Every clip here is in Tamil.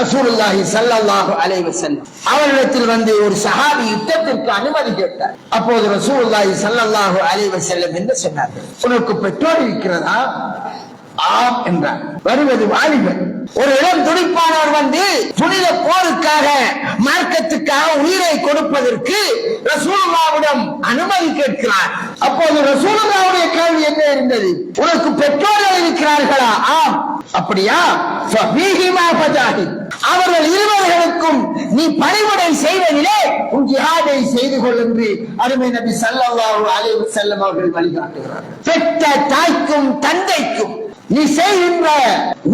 ரசூலுல்லாஹி சல்லாஹு அலைவ வஸல்லம் அவரிடத்தில் வந்து ஒரு சஹாபி யுத்தத்திற்கு அனுமதி கேட்டார். அப்போது ரசூலுல்லாஹி சல்லாஹு அலைவ வஸல்லம் என்று சொன்னார்கள் உனக்கு பெற்றோர் இருக்கிறதா? ஆம் என்றார். வருவது வாலிபன். ஒரு இளம் துடிப்பானவர் வந்து புனித போருக்காக மார்க்கத்துக்காக உயிரை கொடுப்பதற்கு ரசூலுல்லாவிடம் அனுமதி கேட்கிறார். அப்போது ரசூலுல்லாவுடைய கேள்வி என்ன இருந்தது? உனக்கு பெற்றோர்கள் இருக்கிறார்களா? ஆம். அப்படியா? ஃபபீஹிமா ஃபஜாஹித். அவர்கள் இருவர்களுக்கும் நீ பணிவுடை செய்வதிலே உன் ஜிஹாதை செய்து கொள் என்று அருமை நபி ஸல்லல்லாஹு அலைஹி செல்லம் அவர்கள் வழிகாட்டுகிறார். பெற்ற தாய்க்கும் தந்தைக்கும் நீ செய்கின்ற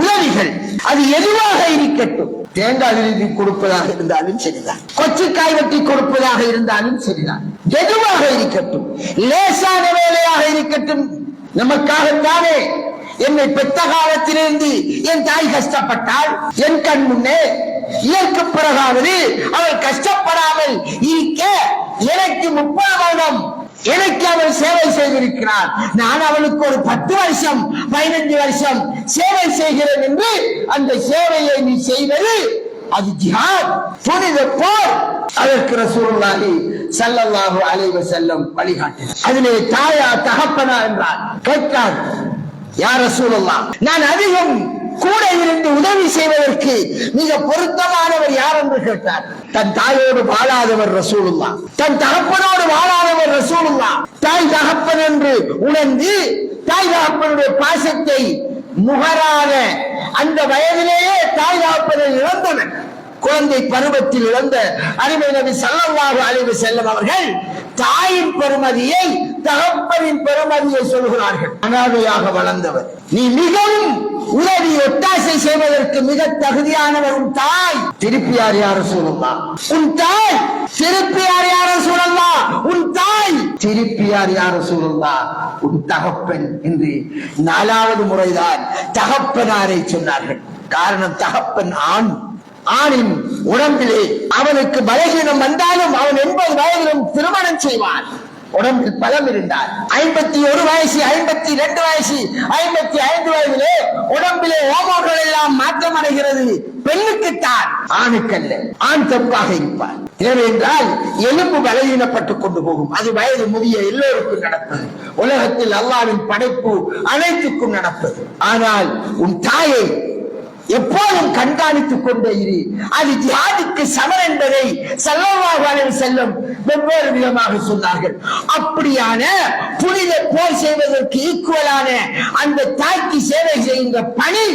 உதவிகள் அது எதுவாக இருக்கட்டும். தேங்காய் விருதி கொடுப்பதாக இருந்தாலும் சரிதான். கொச்சிக்காய் வெட்டி கொடுப்பதாக இருந்தாலும் சரிதான். எதுவாக இருக்கட்டும். லேசான வேலையாக இருக்கட்டும். நமக்காகத்தானே என்னை பெத்த காலத்திலிருந்து என் தாய் கஷ்டப்பட்டால் என் கண் முன்னே இயற்கு பிறகாவது அவள் கஷ்டப்படாமல் இருக்க எனக்கு முப்பது வருடம் எனக்கு அவள் சேவை செய்திருக்கிறார். நான் அவளுக்கு ஒரு பத்து வருஷம் பதினஞ்சு வருஷம் சேவை செய்கிறேன் என்று அந்த சேவையை நீ செய்வது அது ஜிஹாத் புனித போர். அதற்கு ரசூலுல்லாஹி சல்லல்லாஹு அலைஹி வஸல்லம் வழிகாட்டினார். அதிலே தாயா தகப்பனா என்றார். கேட்கார் யார் ரசூலுல்லாஹ் நான் அதிகம் கூட இருந்து உதவி செய்வதற்கு மிக பொருத்தமானவர் யார் என்று கேட்டார். தன் தாயோடு வாழாதவர் ரசூலுல்லா தன் தகப்பனோடு வாழாதவர் ரசூலுல்லா தாய் தகப்பன் என்று உணர்ந்து தாய் தகப்பனுடைய பாசத்தை முகராக அந்த வயதிலேயே தாய் தகப்பனை இழந்தவன். குழந்தை பருவத்தில் இழந்த அருமை நபி ஸல்லல்லாஹு அலைஹி செல்லும் அவர்கள் தாயின் பெருமதியை தகப்பனின் பெருமதியை சொல்கிறார்கள். அனாதையாக வளர்ந்தவர். நீ மிகவும் உதவி ஒத்தாசை செய்வதற்கு மிக தகுதியானவர் உன் தாய். திருப்பியார் யார சூழல்லா உன் தாய். திருப்பியார் யார சூழல்லா உன் தாய். திருப்பியார் யார சொல்லலாம் உன் தகப்பன் என்று நாலாவது முறைதான் தகப்பனாரை சொன்னார்கள். காரணம் தகப்பன் ஆண். ஆணின் உடம்பிலே அவனுக்கு பலகீனம் வந்தாலும் அவன் எண்பது வயதிலும் திருமணம் செய்வான். உடம்பில் பலம் இருந்தார் ஐம்பத்தி ஒரு வயசு ஐம்பத்தி ரெண்டு வயசு ஐம்பத்தி ஐந்து வயதிலே உடம்பிலே ஓமோகள் எல்லாம் மாற்றம் அடைகிறது. பெண்ணுக்குத்தான் ஆணுக்கல்ல. ஆண் தப்பாக இருப்பார் ஏனென்றால் எலும்பு பலகீனப்பட்டுக் கொண்டு போகும். அது வயது முதிய எல்லோருக்கும் நடப்பது. உலகத்தில் அல்லாவின் படைப்பு அனைத்துக்கும் நடப்பது. ஆனால் உன் தாயை எப்போதும் கண்காணித்துக் கொண்டே இரு. அது ஜிஹாதுக்கு சமன் என்பதை சல்லல்லாஹு செல்லும் வெவ்வேறு விதமாக சொன்னார்கள். அப்படியான புனித போர் செய்வதற்கு ஈக்குவலான அந்த தாய்க்கு சேவை செய்கின்ற பணி